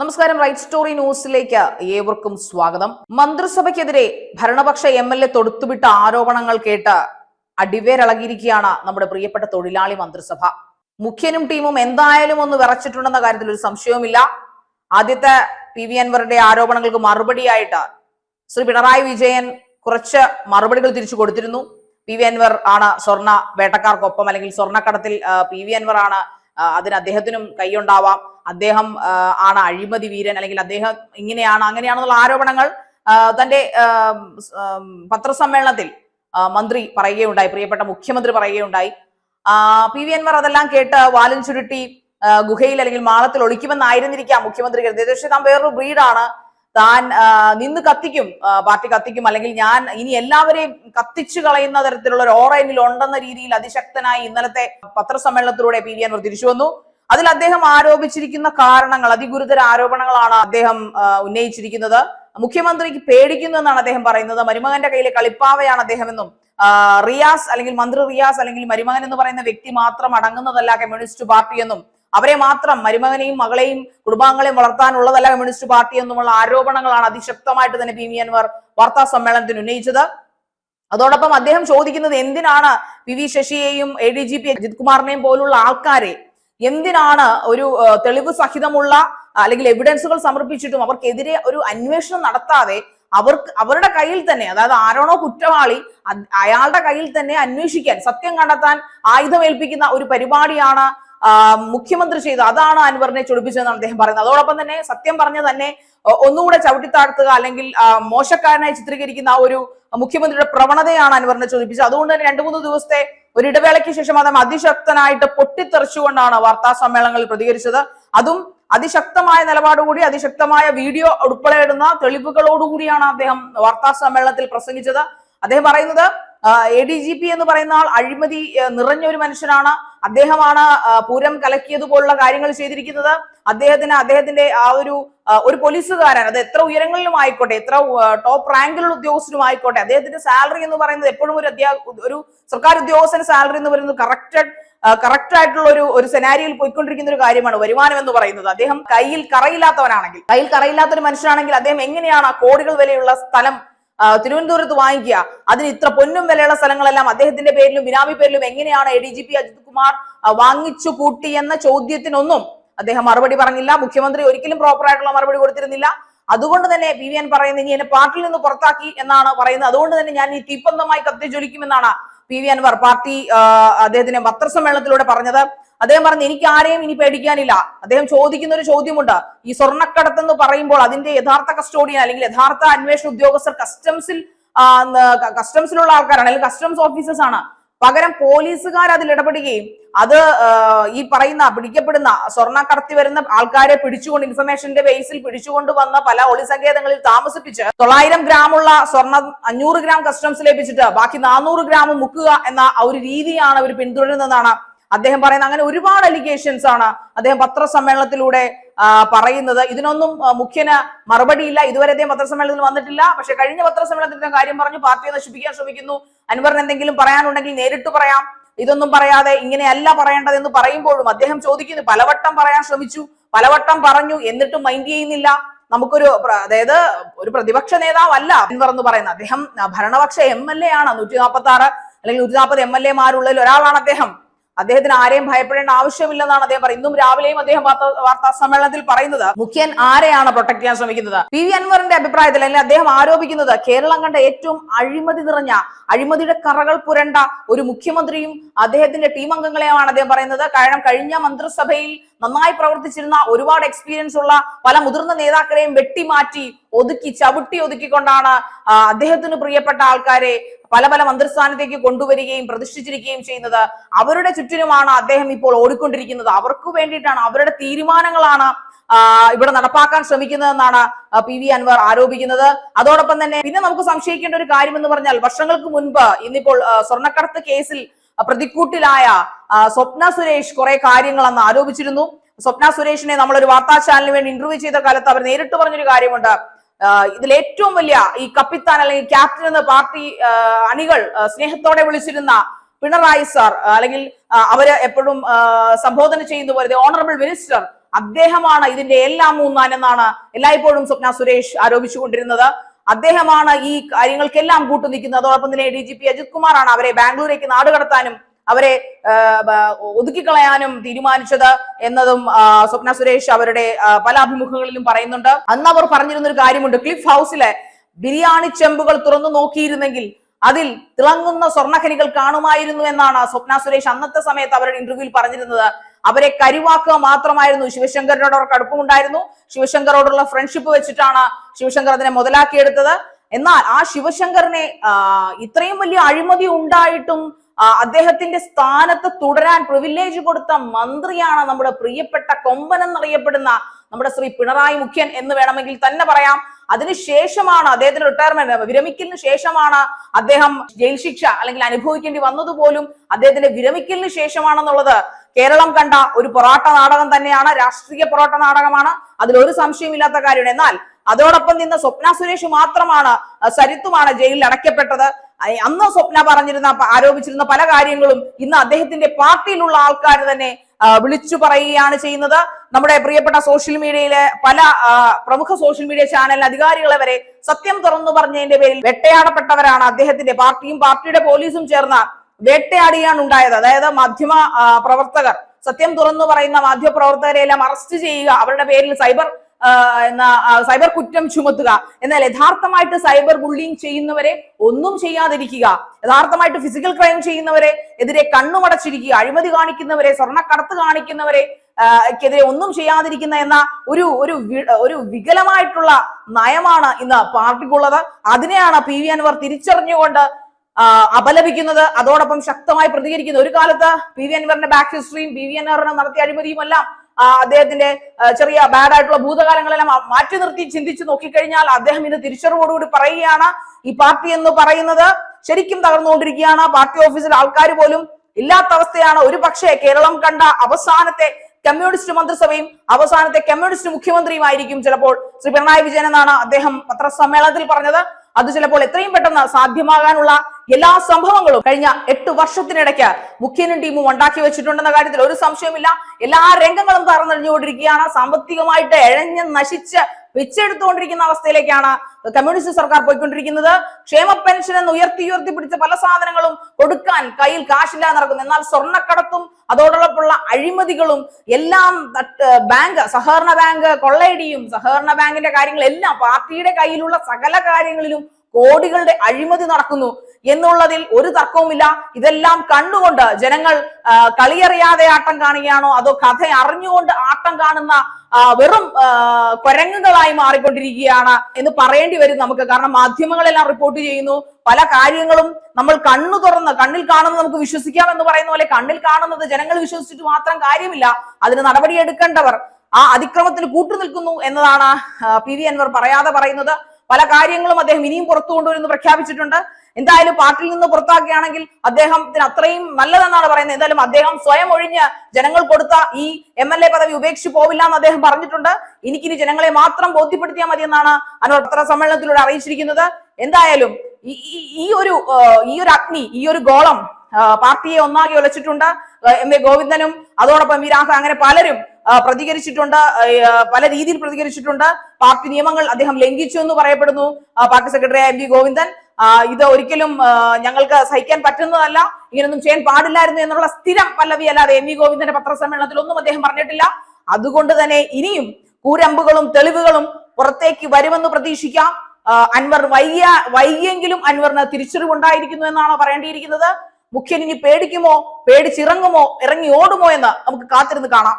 നമസ്കാരം. Right story ന്യൂസിലേക്ക് ഏവർക്കും സ്വാഗതം. മന്ത്രിസഭയ്ക്കെതിരെ ഭരണപക്ഷ എം എൽ എ തൊടുത്തുവിട്ട ആരോപണങ്ങൾ കേട്ട് അടിവേരളകിയിരിക്കുകയാണ് നമ്മുടെ പ്രിയപ്പെട്ട തൊഴിലാളി മന്ത്രിസഭ. മുഖ്യനും ടീമും എന്തായാലും ഒന്ന് വിറച്ചിട്ടുണ്ടെന്ന കാര്യത്തിൽ ഒരു സംശയവുമില്ല. ആദ്യത്തെ പി വി അൻവറിന്റെ ആരോപണങ്ങൾക്ക് മറുപടിയായിട്ട് ശ്രീ പിണറായി വിജയൻ കുറച്ച് മറുപടികൾ തിരിച്ചു കൊടുത്തിരുന്നു. പി വി അൻവർ ആണ് സ്വർണ വേട്ടക്കാർക്കൊപ്പം അല്ലെങ്കിൽ സ്വർണക്കടത്തിൽ പി വി അൻവർ ആണ് അതിന് അദ്ദേഹത്തിനും കൈയുണ്ടാവാം. അദ്ദേഹം ആണ് അഴിമതി വീരൻ അല്ലെങ്കിൽ അദ്ദേഹം ഇങ്ങനെയാണ് അങ്ങനെയാണെന്നുള്ള ആരോപണങ്ങൾ തന്റെ പത്രസമ്മേളനത്തിൽ മന്ത്രി പറയുകയുണ്ടായി പ്രിയപ്പെട്ട മുഖ്യമന്ത്രി പറയുകയുണ്ടായി. പി വി അൻവർ അതെല്ലാം കേട്ട് വാലും ചുരുട്ടി ഗുഹയിൽ അല്ലെങ്കിൽ മാളത്തിൽ ഒളിക്കുമെന്നായിരുന്നിരിക്കാം മുഖ്യമന്ത്രി കരുതിയത്. പക്ഷേ താൻ വേറൊരു ബ്രീഡാണ് താൻ നിന്ന് കത്തിക്കും പാർട്ടി കത്തിക്കും അല്ലെങ്കിൽ ഞാൻ ഇനി എല്ലാവരെയും കത്തിച്ചു കളയുന്ന തരത്തിലുള്ള ഒരു ഓറ എന്നിൽ ഉണ്ടെന്ന രീതിയിൽ അതിശക്തനായി ഇന്നലത്തെ പത്രസമ്മേളനത്തിലൂടെ പി വി അൻവർ തിരിച്ചു വന്നു. അതിൽ അദ്ദേഹം ആരോപിച്ചിരിക്കുന്ന കാരണങ്ങൾ അതിഗുരുതര ആരോപണങ്ങളാണ് അദ്ദേഹം ഉന്നയിച്ചിരിക്കുന്നത്. മുഖ്യമന്ത്രിക്ക് പേടിക്കുന്നു എന്നാണ് അദ്ദേഹം പറയുന്നത്. മരുമകന്റെ കയ്യിലെ കളിപ്പാവയാണ് അദ്ദേഹമെന്നും എന്നും റിയാസ് അല്ലെങ്കിൽ മന്ത്രി റിയാസ് അല്ലെങ്കിൽ മരുമകൻ എന്ന് പറയുന്ന വ്യക്തി മാത്രം അടങ്ങുന്നതല്ല കമ്മ്യൂണിസ്റ്റ് പാർട്ടി എന്നും അവരെ മാത്രം മരുമകനെയും മകളെയും കുടുംബാംഗങ്ങളെയും വളർത്താനുള്ളതല്ല കമ്മ്യൂണിസ്റ്റ് പാർട്ടി എന്നുമുള്ള ആരോപണങ്ങളാണ് അതിശക്തമായിട്ട് തന്നെ പി വി വാർത്താ സമ്മേളനത്തിൽ ഉന്നയിച്ചത്. അതോടൊപ്പം അദ്ദേഹം ചോദിക്കുന്നത് എന്തിനാണ് P V ശശിയെയും A D G P Ajith കുമാറിനെയും പോലുള്ള ആൾക്കാരെ എന്തിനാണ് ഒരു തെളിവ് സഹിതമുള്ള അല്ലെങ്കിൽ എവിഡൻസുകൾ സമർപ്പിച്ചിട്ടും അവർക്കെതിരെ ഒരു അന്വേഷണം നടത്താതെ അവർക്ക് അവരുടെ കയ്യിൽ തന്നെ അതായത് ആരാണോ കുറ്റവാളി അയാളുടെ കയ്യിൽ തന്നെ അന്വേഷിക്കാൻ സത്യം കണ്ടെത്താൻ ആയുധമേൽപ്പിക്കുന്ന ഒരു പരിപാടിയാണ് മുഖ്യമന്ത്രി ചെയ്തു. അതാണ് അൻവറിനെ ചൊടിപ്പിച്ചതെന്നാണ് അദ്ദേഹം പറയുന്നത്. അതോടൊപ്പം തന്നെ സത്യം പറഞ്ഞ തന്നെ ഒന്നുകൂടെ ചവിട്ടിത്താഴ്ത്തുക അല്ലെങ്കിൽ മോശക്കാരനായി ചിത്രീകരിക്കുന്ന ആ ഒരു മുഖ്യമന്ത്രിയുടെ പ്രവണതയാണ് അൻവറിനെ ചോദിപ്പിച്ചത് അതുകൊണ്ട് തന്നെ രണ്ടു മൂന്ന് ദിവസത്തെ ഒരു ഇടവേളയ്ക്ക് ശേഷം അദ്ദേഹം അതിശക്തനായിട്ട് പൊട്ടിത്തെറിച്ചുകൊണ്ടാണ് വാർത്താ സമ്മേളനങ്ങളിൽ പ്രതികരിച്ചത്. അതും അതിശക്തമായ നിലപാടുകൂടി അതിശക്തമായ വീഡിയോ ഉൾപ്പെടെയിടുന്ന തെളിവുകളോടുകൂടിയാണ് അദ്ദേഹം വാർത്താ സമ്മേളനത്തിൽ പ്രസംഗിച്ചത്. അദ്ദേഹം പറയുന്നത് എ ഡി ജി പി എന്ന് പറയുന്ന ആൾ അഴിമതി നിറഞ്ഞ ഒരു മനുഷ്യനാണ്. അദ്ദേഹമാണ് പൂരം കലക്കിയതുപോലുള്ള കാര്യങ്ങൾ ചെയ്തിരിക്കുന്നത്. അദ്ദേഹത്തിന് അദ്ദേഹത്തിന്റെ ആ ഒരു ഒരു പോലീസുകാരൻ അത് എത്ര ഉയരങ്ങളിലും ആയിക്കോട്ടെ എത്ര ടോപ്പ് റാങ്കിലുള്ള ഉദ്യോഗസ്ഥനും ആയിക്കോട്ടെ അദ്ദേഹത്തിന്റെ സാലറി എന്ന് പറയുന്നത് എപ്പോഴും ഒരു അധ്യാ ഒരു സർക്കാർ ഉദ്യോഗസ്ഥന്റെ സാലറി എന്ന് പറയുന്നത് കറക്റ്റഡ് കറക്റ്റ് ആയിട്ടുള്ള ഒരു ഒരു സെനാരിയിൽ പോയിക്കൊണ്ടിരിക്കുന്ന ഒരു കാര്യമാണ് വരുമാനം എന്ന് പറയുന്നത്. അദ്ദേഹം കയ്യിൽ കറയില്ലാത്തവനാണെങ്കിൽ കയ്യിൽ കറയില്ലാത്ത ഒരു മനുഷ്യനാണെങ്കിൽ അദ്ദേഹം എങ്ങനെയാണ് ആ കോടികൾ വിലയുള്ള സ്ഥലം തിരുവനന്തപുരത്ത് വാങ്ങിക്കുക. അതിന് ഇത്ര പൊന്നും വിലയുള്ള സ്ഥലങ്ങളെല്ലാം അദ്ദേഹത്തിന്റെ പേരിലും ബിനാമി പേരിലും എങ്ങനെയാണ് A D G P Ajith Kumar വാങ്ങിച്ചു കൂട്ടി എന്ന ചോദ്യത്തിനൊന്നും അദ്ദേഹം മറുപടി പറഞ്ഞില്ല. മുഖ്യമന്ത്രി ഒരിക്കലും പ്രോപ്പർ ആയിട്ടുള്ള മറുപടി കൊടുത്തിരുന്നില്ല. അതുകൊണ്ട് തന്നെ പി വി എൻ പറയുന്നത് ഇനി എന്നെ പാർട്ടിയിൽ നിന്ന് പുറത്താക്കി എന്നാണ് പറയുന്നത്. അതുകൊണ്ട് തന്നെ ഞാൻ ഈ തീപ്പന്തമായി കത്തി ജ്വലിക്കുമെന്നാണ് പി വി അൻവർ പാർട്ടി അദ്ദേഹത്തിന്റെ പത്രസമ്മേളനത്തിലൂടെ പറഞ്ഞത്. അദ്ദേഹം പറഞ്ഞു എനിക്ക് ആരെയും ഇനി പേടിക്കാനില്ല. അദ്ദേഹം ചോദിക്കുന്ന ഒരു ചോദ്യമുണ്ട്. ഈ സ്വർണക്കടത്ത് എന്ന് പറയുമ്പോൾ അതിന്റെ യഥാർത്ഥ കസ്റ്റോഡിയൻ അല്ലെങ്കിൽ യഥാർത്ഥ അന്വേഷണ ഉദ്യോഗസ്ഥർ കസ്റ്റംസിൽ കസ്റ്റംസിലുള്ള ആൾക്കാരാണ് അല്ലെങ്കിൽ കസ്റ്റംസ് ഓഫീസേഴ്സ് ആണ്. പകരം പോലീസുകാർ അതിൽ ഇടപെടുകയും അത് ഈ പറയുന്ന പിടിക്കപ്പെടുന്ന സ്വർണ കടത്തി വരുന്ന ആൾക്കാരെ പിടിച്ചുകൊണ്ട് ഇൻഫർമേഷന്റെ ബേസിൽ പിടിച്ചുകൊണ്ട് വന്ന പല ഒളിസങ്കേതങ്ങളിൽ താമസിപ്പിച്ച് തൊള്ളായിരം ഗ്രാമുള്ള സ്വർണം അഞ്ഞൂറ് ഗ്രാം കസ്റ്റംസ് ലഭിച്ചിട്ട് ബാക്കി നാനൂറ് ഗ്രാം മുക്കുക എന്ന ഒരു രീതിയാണ് അവർ പിന്തുടരുന്നതെന്നാണ് അദ്ദേഹം പറയുന്ന അങ്ങനെ ഒരുപാട് അലിഗേഷൻസ് ആണ് അദ്ദേഹം പത്രസമ്മേളനത്തിലൂടെ പറയുന്നത്. ഇതിനൊന്നും മുഖ്യന മറുപടിയില്ല. ഇതുവരെ അദ്ദേഹം പത്രസമ്മേളനത്തിൽ വന്നിട്ടില്ല. പക്ഷെ കഴിഞ്ഞ പത്രസമ്മേളനത്തിൽ അദ്ദേഹം കാര്യം പറഞ്ഞു. പാർട്ടിയെ നശിപ്പിക്കാൻ ശ്രമിക്കുന്നു. അൻവറിന് എന്തെങ്കിലും പറയാനുണ്ടെങ്കിൽ നേരിട്ട് പറയാം. ഇതൊന്നും പറയാതെ ഇങ്ങനെയല്ല പറയേണ്ടത് എന്ന് പറയുമ്പോഴും അദ്ദേഹം ചോദിക്കുന്നു. പലവട്ടം പറയാൻ ശ്രമിച്ചു. പലവട്ടം പറഞ്ഞു. എന്നിട്ടും മൈൻഡ് ചെയ്യുന്നില്ല. നമുക്കൊരു അതായത് ഒരു പ്രതിപക്ഷ നേതാവല്ല അൻവർ എന്ന് പറയുന്നത്. അദ്ദേഹം ഭരണപക്ഷ എം എൽ എ ആണ്. നൂറ്റി നാൽപ്പത്തി ആറ് അല്ലെങ്കിൽ നൂറ്റി നാൽപ്പത് എം എൽ എമാരുള്ളതിൽ ഒരാളാണ് അദ്ദേഹം. അദ്ദേഹത്തിന് ആരെയും ഭയപ്പെടേണ്ട ആവശ്യമില്ലെന്നാണ് അദ്ദേഹം പറയുന്നത്. ഇന്നും രാവിലെയും അദ്ദേഹം വാർത്താ സമ്മേളനത്തിൽ പറയുന്നത് മുഖ്യൻ ആരെയാണ് പ്രൊട്ടക്ട് ചെയ്യാൻ ശ്രമിക്കുന്നത്? പി വി അൻവറിന്റെ അഭിപ്രായത്തിൽ അല്ലെങ്കിൽ അദ്ദേഹം ആരോപിക്കുന്നത് കേരളം കണ്ട ഏറ്റവും അഴിമതി നിറഞ്ഞ അഴിമതിയുടെ കറകൾ പുരണ്ട ഒരു മുഖ്യമന്ത്രിയും അദ്ദേഹത്തിന്റെ ടീം അംഗങ്ങളെയുമാണ് അദ്ദേഹം പറയുന്നത്. കാരണം കഴിഞ്ഞ മന്ത്രിസഭയിൽ നന്നായി പ്രവർത്തിച്ചിരുന്ന ഒരുപാട് എക്സ്പീരിയൻസ് ഉള്ള പല മുതിർന്ന നേതാക്കളെയും വെട്ടിമാറ്റി ഒതുക്കി ചവിട്ടി ഒതുക്കിക്കൊണ്ടാണ് അദ്ദേഹത്തിന് പ്രിയപ്പെട്ട ആൾക്കാരെ പല പല മന്ത്രിസ്ഥാനത്തേക്ക് കൊണ്ടുവരികയും പ്രതിഷ്ഠിച്ചിരിക്കുകയും ചെയ്യുന്നത്. അവരുടെ ചുറ്റിനുമാണ് അദ്ദേഹം ഇപ്പോൾ ഓടിക്കൊണ്ടിരിക്കുന്നത്. അവർക്ക് വേണ്ടിയിട്ടാണ് അവരുടെ തീരുമാനങ്ങളാണ് ഇവിടെ നടപ്പാക്കാൻ ശ്രമിക്കുന്നതെന്നാണ് പി വി അൻവർ ആരോപിക്കുന്നത്. അതോടൊപ്പം തന്നെ പിന്നെ നമുക്ക് സംശയിക്കേണ്ട ഒരു കാര്യം എന്ന് പറഞ്ഞാൽ വർഷങ്ങൾക്ക് മുൻപ് ഇന്നിപ്പോൾ സ്വർണക്കടത്ത് കേസിൽ പ്രതിക്കൂട്ടിലായ സ്വപ്ന സുരേഷ് കുറെ കാര്യങ്ങൾ അന്ന് ആരോപിച്ചിരുന്നു. സ്വപ്ന സുരേഷിനെ നമ്മൾ ഒരു വാർത്താ ചാനലിന് വേണ്ടി ഇന്റർവ്യൂ ചെയ്ത കാലത്ത് അവർ നേരിട്ട് പറഞ്ഞൊരു കാര്യമുണ്ട്. ഇതിൽ ഏറ്റവും വലിയ ഈ കപ്പിത്താൻ അല്ലെങ്കിൽ ക്യാപ്റ്റൻ എന്ന പാർട്ടി അണികൾ സ്നേഹത്തോടെ വിളിച്ചിരുന്ന പിണറായി സാർ അല്ലെങ്കിൽ അവർ എപ്പോഴും സംബോധന ചെയ്യുന്ന പോലെ ഓണറബിൾ മിനിസ്റ്റർ അദ്ദേഹമാണ് ഇതിന്റെ എല്ലാം മൂന്നാൻ എന്നാണ് എല്ലായ്പ്പോഴും സ്വപ്ന സുരേഷ് ആരോപിച്ചുകൊണ്ടിരുന്നത്. അദ്ദേഹമാണ് ഈ കാര്യങ്ങൾക്കെല്ലാം കൂട്ടുനിൽക്കുന്നത്. അതോടൊപ്പം തന്നെ ഡി ജി പി അജിത് കുമാറാണ് അവരെ ബാംഗ്ലൂരേക്ക് നാടുകടത്താനും അവരെ ഒതുക്കിക്കളയാനും തീരുമാനിച്ചത് എന്നതും സ്വപ്ന സുരേഷ് അവരുടെ പല അഭിമുഖങ്ങളിലും പറയുന്നുണ്ട്. അന്ന് അവർ പറഞ്ഞിരുന്ന ഒരു കാര്യമുണ്ട്. ക്ലിഫ് ഹൗസിലെ ബിരിയാണി ചെമ്പുകൾ തുറന്നു നോക്കിയിരുന്നെങ്കിൽ അതിൽ തിളങ്ങുന്ന സ്വർണഖനികൾ കാണുമായിരുന്നു എന്നാണ് സ്വപ്ന സുരേഷ് അന്നത്തെ സമയത്ത് അവരുടെ ഇന്റർവ്യൂവിൽ പറഞ്ഞിരുന്നത്. അവരെ കരുവാക്കുക മാത്രമായിരുന്നു. ശിവശങ്കറിനോട് അവർക്ക് അടുപ്പമുണ്ടായിരുന്നു. ശിവശങ്കറോടുള്ള ഫ്രണ്ട്ഷിപ്പ് വെച്ചിട്ടാണ് ശിവശങ്കർ അതിനെ മുതലാക്കിയെടുത്തത്. എന്നാൽ ആ ശിവശങ്കറിനെ ഇത്രയും വലിയ അഴിമതി ഉണ്ടായിട്ടും അദ്ദേഹത്തിന്റെ സ്ഥാനത്ത് തുടരാൻ പ്രിവിലേജ് കൊടുത്ത മന്ത്രിയാണ് നമ്മുടെ പ്രിയപ്പെട്ട കൊമ്പൻ എന്നറിയപ്പെടുന്ന നമ്മുടെ ശ്രീ പിണറായി മുഖ്യൻ എന്ന് വേണമെങ്കിൽ തന്നെ പറയാം. അതിനുശേഷമാണ് അദ്ദേഹത്തിന്റെ റിട്ടയർമെന്റ് വിരമിക്കലിന് ശേഷമാണ് അദ്ദേഹം ജയിൽ ശിക്ഷ അല്ലെങ്കിൽ അനുഭവിക്കേണ്ടി വന്നതുപോലും അദ്ദേഹത്തിന്റെ വിരമിക്കലിന് ശേഷമാണെന്നുള്ളത് കേരളം കണ്ട ഒരു പൊറാട്ട നാടകം തന്നെയാണ് രാഷ്ട്രീയ പൊറാട്ട നാടകമാണ്. അതിൽ ഒരു സംശയമില്ലാത്ത കാര്യമാണ്. എന്നാൽ അതോടൊപ്പം നിന്ന് സ്വപ്ന സുരേഷ് മാത്രമാണ് സരിത്തുമാണ് ജയിലിൽ അടയ്ക്കപ്പെട്ടത്. അന്ന് സ്വപ്ന പറഞ്ഞിരുന്ന ആരോപിച്ചിരുന്ന പല കാര്യങ്ങളും ഇന്ന് അദ്ദേഹത്തിന്റെ പാർട്ടിയിലുള്ള ആൾക്കാർ തന്നെ വിളിച്ചു പറയുകയാണ് ചെയ്യുന്നത്. നമ്മുടെ പ്രിയപ്പെട്ട സോഷ്യൽ മീഡിയയിലെ പല പ്രമുഖ സോഷ്യൽ മീഡിയ ചാനൽ അധികാരികളെ വരെ സത്യം തുറന്നു പറഞ്ഞതിന്റെ പേരിൽ വെട്ടയാടപ്പെട്ടവരാണ് അദ്ദേഹത്തിന്റെ പാർട്ടിയും പാർട്ടിയുടെ പോലീസും ചേർന്ന വേട്ടയാടിയാണ് ഉണ്ടായത്. അതായത് മാധ്യമ പ്രവർത്തകർ സത്യം തുറന്നു പറയുന്ന മാധ്യമ പ്രവർത്തകരെ എല്ലാം അറസ്റ്റ് ചെയ്യുക അവരുടെ പേരിൽ സൈബർ എന്ന സൈബർ കുറ്റം ചുമത്തുക എന്നാൽ യഥാർത്ഥമായിട്ട് സൈബർ ബുള്ളിങ് ചെയ്യുന്നവരെ ഒന്നും ചെയ്യാതിരിക്കുക യഥാർത്ഥമായിട്ട് ഫിസിക്കൽ ക്രൈം ചെയ്യുന്നവരെ എതിരെ കണ്ണുമടച്ചിരിക്കുക അഴിമതി കാണിക്കുന്നവരെ സ്വർണക്കടത്ത് കാണിക്കുന്നവരെ ക്കെതിരെ ഒന്നും ചെയ്യാതിരിക്കുന്ന എന്ന ഒരു ഒരു ഒരു വികലമായിട്ടുള്ള നയമാണ് ഇന്ന് പാർട്ടിക്കുള്ളത്. അതിനെയാണ് പി വി അൻവർ തിരിച്ചറിഞ്ഞുകൊണ്ട് അപലപിക്കുന്നത്. അതോടൊപ്പം ശക്തമായി പ്രതികരിക്കുന്നത് ഒരു കാലത്ത് പി വി അൻവറിന്റെ ബാക്ക് ഹിസ്റ്ററിയും പി വി അൻവറിനെ നടത്തിയ അഴിമതിയും എല്ലാം ആ, അദ്ദേഹത്തിന്റെ ചെറിയ ബാഡ് ആയിട്ടുള്ള ഭൂതകാലങ്ങളെല്ലാം മാറ്റി നിർത്തി ചിന്തിച്ച് നോക്കിക്കഴിഞ്ഞാൽ അദ്ദേഹം ഇന്ന് തിരിച്ചറിവോടുകൂടി പറയുകയാണ്. ഈ പാർട്ടി എന്ന് പറയുന്നത് ശരിക്കും തകർന്നുകൊണ്ടിരിക്കുകയാണ്. പാർട്ടി ഓഫീസിൽ ആൾക്കാർ പോലും ഇല്ലാത്ത അവസ്ഥയാണ്. ഒരു പക്ഷേ കേരളം കണ്ട അവസാനത്തെ കമ്മ്യൂണിസ്റ്റ് മന്ത്രിസഭയും അവസാനത്തെ കമ്മ്യൂണിസ്റ്റ് മുഖ്യമന്ത്രിയുമായിരിക്കും ചിലപ്പോൾ. ശ്രീ പിണറായി വിജയൻ എന്നാണ് അദ്ദേഹം പത്രസമ്മേളനത്തിൽ പറഞ്ഞത്. അത് ചിലപ്പോൾ എത്രയും പെട്ടെന്ന് സാധ്യമാകാനുള്ള എല്ലാ സംഭവങ്ങളും കഴിഞ്ഞ എട്ട് വർഷത്തിനിടയ്ക്ക് മുഖ്യനും ടീമും ഉണ്ടാക്കി വെച്ചിട്ടുണ്ടെന്ന കാര്യത്തിൽ ഒരു സംശയമില്ല എല്ലാ രംഗങ്ങളും തറന്നഴിഞ്ഞുകൊണ്ടിരിക്കുകയാണ് സാമ്പത്തികമായിട്ട് എഴഞ്ഞ് നശിച്ച് പിച്ചെടുത്തുകൊണ്ടിരിക്കുന്ന അവസ്ഥയിലേക്കാണ് കമ്മ്യൂണിസ്റ്റ് സർക്കാർ പോയിക്കൊണ്ടിരിക്കുന്നത്. ക്ഷേമ പെൻഷൻ എന്ന് ഉയർത്തി ഉയർത്തി പിടിച്ച പല സാധനങ്ങളും കൊടുക്കാൻ കയ്യിൽ കാശില്ല നടക്കുന്നു. എന്നാൽ സ്വർണക്കടത്തും അതോടൊപ്പമുള്ള അഴിമതികളും എല്ലാം ബാങ്ക് സഹകരണ ബാങ്ക് കൊള്ളയടിയും സഹകരണ ബാങ്കിന്റെ കാര്യങ്ങളെല്ലാം പാർട്ടിയുടെ കയ്യിലുള്ള സകല കാര്യങ്ങളിലും കോടികളുടെ അഴിമതി നടക്കുന്നു. എന്നുള്ളതിൽ ഒരു തർക്കവുമില്ല. ഇതെല്ലാം കണ്ടുകൊണ്ട് ജനങ്ങൾ കളിയറിയാതെ ആട്ടം കാണുകയാണോ? അതോ കഥ അറിഞ്ഞുകൊണ്ട് ആട്ടം കാണുന്ന വെറും കൊരങ്ങുകളായി മാറിക്കൊണ്ടിരിക്കുകയാണ് എന്ന് പറയേണ്ടി വരും നമുക്ക്. കാരണം മാധ്യമങ്ങളെല്ലാം റിപ്പോർട്ട് ചെയ്യുന്നു. പല കാര്യങ്ങളും നമ്മൾ കണ്ണു തുറന്ന് കണ്ണിൽ കാണുന്നത് നമുക്ക് വിശ്വസിക്കാം എന്ന് പറയുന്ന പോലെ കണ്ണിൽ കാണുന്നത് ജനങ്ങൾ വിശ്വസിച്ചിട്ട് മാത്രം കാര്യമില്ല. അതിന് നടപടിയെടുക്കേണ്ടവർ ആ അതിക്രമത്തിന് കൂട്ടുനിൽക്കുന്നു എന്നതാണ് പി വി അൻവർ പറയാതെ പറയുന്നത്. പല കാര്യങ്ങളും അദ്ദേഹം ഇനിയും പുറത്തു കൊണ്ടുവരുമെന്ന് പ്രഖ്യാപിച്ചിട്ടുണ്ട്. എന്തായാലും പാർട്ടിയിൽ നിന്ന് പുറത്താക്കുകയാണെങ്കിൽ അദ്ദേഹത്തിന് അത്രയും നല്ലതെന്നാണ് പറയുന്നത്. എന്തായാലും അദ്ദേഹം സ്വയം ഒഴിഞ്ഞ് ജനങ്ങൾ കൊടുത്ത ഈ എം എൽ എ പദവി ഉപേക്ഷിച്ച് പോവില്ല എന്ന് അദ്ദേഹം പറഞ്ഞിട്ടുണ്ട്. എനിക്കിനി ജനങ്ങളെ മാത്രം ബോധ്യപ്പെടുത്തിയാൽ മതി എന്നാണ് അൻവർ പത്രസമ്മേളനത്തിലൂടെ അറിയിച്ചിരിക്കുന്നത്. എന്തായാലും ഈ- ഒരു ഈ ഒരു അഗ്നി ഈ ഒരു ഗോളം പാർട്ടിയെ ഒന്നാകെ ഒലച്ചിട്ടുണ്ട്. എം എ ഗോവിന്ദനും അതോടൊപ്പം വി രാഹ അങ്ങനെ പലരും പ്രതികരിച്ചിട്ടുണ്ട്. പല രീതിയിൽ പ്രതികരിച്ചിട്ടുണ്ട്. പാർട്ടി നിയമങ്ങൾ അദ്ദേഹം ലംഘിച്ചു എന്ന് പറയപ്പെടുന്നു. Party secretary M Govindan. ഇത് ഒരിക്കലും ഞങ്ങൾക്ക് സഹിക്കാൻ പറ്റുന്നതല്ല. ഇങ്ങനൊന്നും ചെയ്യാൻ പാടില്ലായിരുന്നു എന്നുള്ള സ്ഥിരം പല്ലവി അല്ലാതെ എം വി ഗോവിന്ദന്റെ പത്രസമ്മേളനത്തിൽ ഒന്നും അദ്ദേഹം പറഞ്ഞിട്ടില്ല. അതുകൊണ്ട് തന്നെ ഇനിയും കൂരമ്പുകളും തെളിവുകളും പുറത്തേക്ക് വരുമെന്ന് പ്രതീക്ഷിക്കാം. അൻവർ വൈകിയ വൈകിയെങ്കിലും അൻവറിന് തിരിച്ചറിവുണ്ടായിരിക്കുന്നു എന്നാണ് പറയേണ്ടിയിരിക്കുന്നത്. മുഖ്യൻ ഇനി പേടിക്കുമോ? പേടിച്ചിറങ്ങുമോ? ഇറങ്ങി ഓടുമോ എന്ന് നമുക്ക് കാത്തിരുന്ന് കാണാം.